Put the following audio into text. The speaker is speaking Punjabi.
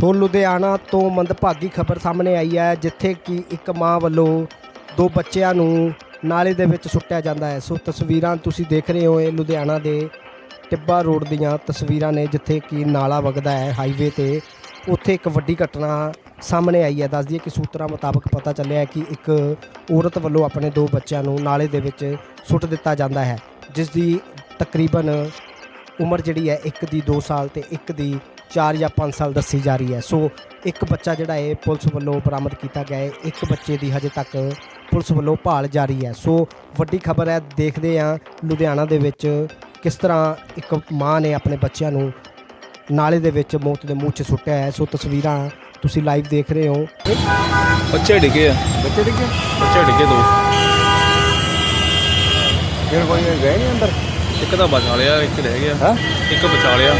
ਸੋ ਲੁਧਿਆਣਾ ਤੋਂ ਮੰਦਭਾਗੀ ਖਬਰ ਸਾਹਮਣੇ ਆਈ ਹੈ, ਜਿੱਥੇ ਕਿ ਇੱਕ ਮਾਂ ਵੱਲੋਂ ਦੋ ਬੱਚਿਆਂ ਨੂੰ ਨਾਲੇ ਦੇ ਵਿੱਚ ਸੁੱਟਿਆ ਜਾਂਦਾ ਹੈ। ਸੋ ਤਸਵੀਰਾਂ ਤੁਸੀਂ ਦੇਖ ਰਹੇ ਹੋ, ਇਹ ਲੁਧਿਆਣਾ ਦੇ ਟਿੱਬਾ ਰੋਡ ਦੀਆਂ ਤਸਵੀਰਾਂ ਨੇ, ਜਿੱਥੇ ਕਿ ਨਾਲਾ ਵਗਦਾ ਹੈ ਹਾਈਵੇ ਤੇ। ਉੱਥੇ ਇੱਕ ਵੱਡੀ ਘਟਨਾ ਸਾਹਮਣੇ ਆਈ ਹੈ। ਦੱਸ ਦਈਏ ਕਿ ਸੂਤਰਾਂ ਮੁਤਾਬਕ ਪਤਾ ਚੱਲਿਆ ਕਿ ਇੱਕ ਔਰਤ ਵੱਲੋਂ ਆਪਣੇ ਦੋ ਬੱਚਿਆਂ ਨੂੰ ਨਾਲੇ ਦੇ ਵਿੱਚ ਸੁੱਟ ਦਿੱਤਾ ਜਾਂਦਾ ਹੈ, ਜਿਸ ਦੀ ਤਕਰੀਬਨ ਉਮਰ ਜਿਹੜੀ ਹੈ ਇੱਕ ਦੀ 2 ਸਾਲ ਤੇ ਇੱਕ ਦੀ 4 ਜਾਂ 5 ਸਾਲ ਦੱਸੀ ਜਾ ਰਹੀ ਹੈ। ਸੋ ਇੱਕ ਬੱਚਾ ਜਿਹੜਾ ਹੈ ਪੁਲਿਸ ਵੱਲੋਂ ਬਰਾਮਦ ਕੀਤਾ ਗਿਆ ਹੈ। ਇੱਕ ਬੱਚੇ ਦੀ ਹਜੇ ਤੱਕ ਪੁਲਿਸ ਵੱਲੋਂ ਭਾਲ ਜਾਰੀ ਹੈ। ਸੋ ਵੱਡੀ ਖਬਰ ਹੈ ਦੇਖਦੇ ਹਾਂ ਲੁਧਿਆਣਾ ਦੇ ਵਿੱਚ ਕਿਸ ਤਰ੍ਹਾਂ ਇੱਕ ਮਾਂ ਨੇ ਆਪਣੇ ਬੱਚਿਆਂ ਨੂੰ ਨਾਲੇ ਦੇ ਵਿੱਚ ਮੌਤ ਦੇ ਮੂੰਹ 'ਚ ਸੁੱਟਿਆ ਹੈ। ਸੋ ਤਸਵੀਰਾਂ ਤੁਸੀਂ ਲਾਈਵ ਦੇਖ ਰਹੇ ਹੋ। ਬੱਚੇ ਡਿੱਗੇ ਆ। ਬੱਚੇ ਡਿੱਗੇ? ਬੱਚੇ ਡਿੱਗੇ ਦੋ। ਫਿਰ ਕੋਈ ਗਏ ਨਹੀਂ ਅੰਦਰ? ਇੱਕ ਤਾਂ ਬਚਾ ਲਿਆ ਇੱਕ ਰਹਿ ਗਿਆ। ਹਾਂ? ਇੱਕ ਬਚਾ ਲਿਆ।